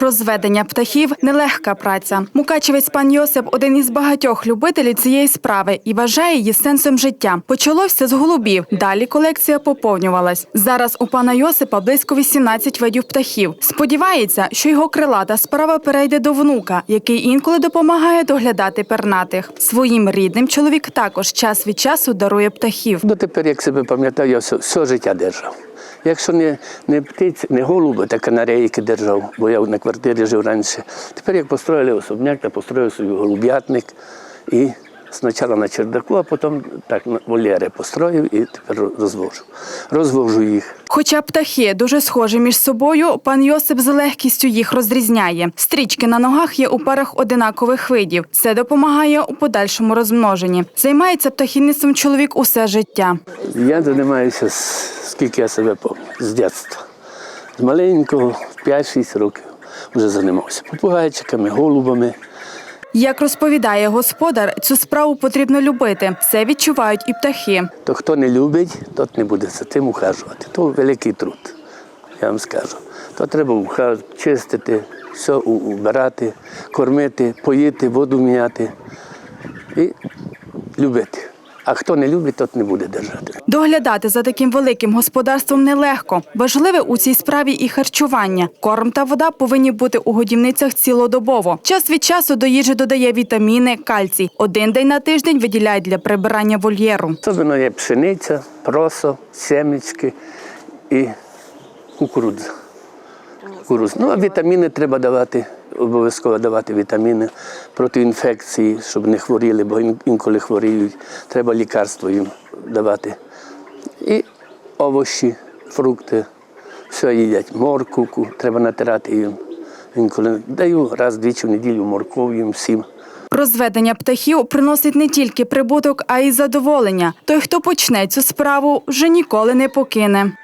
Розведення птахів нелегка праця. Мукачевець пан Йосип один із багатьох любителів цієї справи і вважає її сенсом життя. Почалося з голубів. Далі колекція поповнювалась. Зараз у пана Йосипа близько 18 видів птахів. Сподівається, що його крилата справа перейде до внука, який інколи допомагає доглядати пернатих. Своїм рідним чоловік також час від часу дарує птахів. Дотепер, як себе пам'ятаю, я все життя держав. Якщо не, не птиць, не голуби, так канарейки держав, бо я на квартирі жив раніше. Тепер як построїли особняк, я построїв собі голуб'ятник і спочатку на чердаку, а потім так вольєри построїв і тепер розвожу. Розвожу їх. Хоча птахи дуже схожі між собою, пан Йосип з легкістю їх розрізняє. Стрічки на ногах є у парах одинакових видів. Це допомагає у подальшому розмноженні. Займається птахівництвом чоловік усе життя. Я займаюся, скільки я себе пам'ятаю, з дитинства. З маленького, 5-6 років вже займався. Попугайчиками, голубами. Як розповідає господар, цю справу потрібно любити. Це відчувають і птахи. То хто не любить, тот не буде за тим ухажувати. То великий труд, я вам скажу. То треба ухажувати, чистити, все убирати, кормити, поїти, воду міняти і любити. А хто не любить, тот не буде держати. Доглядати за таким великим господарством нелегко. Важливе у цій справі і харчування. Корм та вода повинні бути у годівницях цілодобово. Час від часу до їжі додає вітаміни, кальцій. Один день на тиждень виділяють для прибирання вольєру. Особливо є пшениця, просо, семечки і кукурудза. Кукурудза. Ну, а вітаміни треба давати, обов'язково давати вітаміни проти інфекції, щоб не хворіли, бо інколи хворіють. Треба лікарство їм давати. І овочі, фрукти, все їдять. Моркву треба натирати їм. Інколи даю раз-двічі в неділю морков їм всім. Розведення птахів приносить не тільки прибуток, а й задоволення. Той, хто почне цю справу, вже ніколи не покине.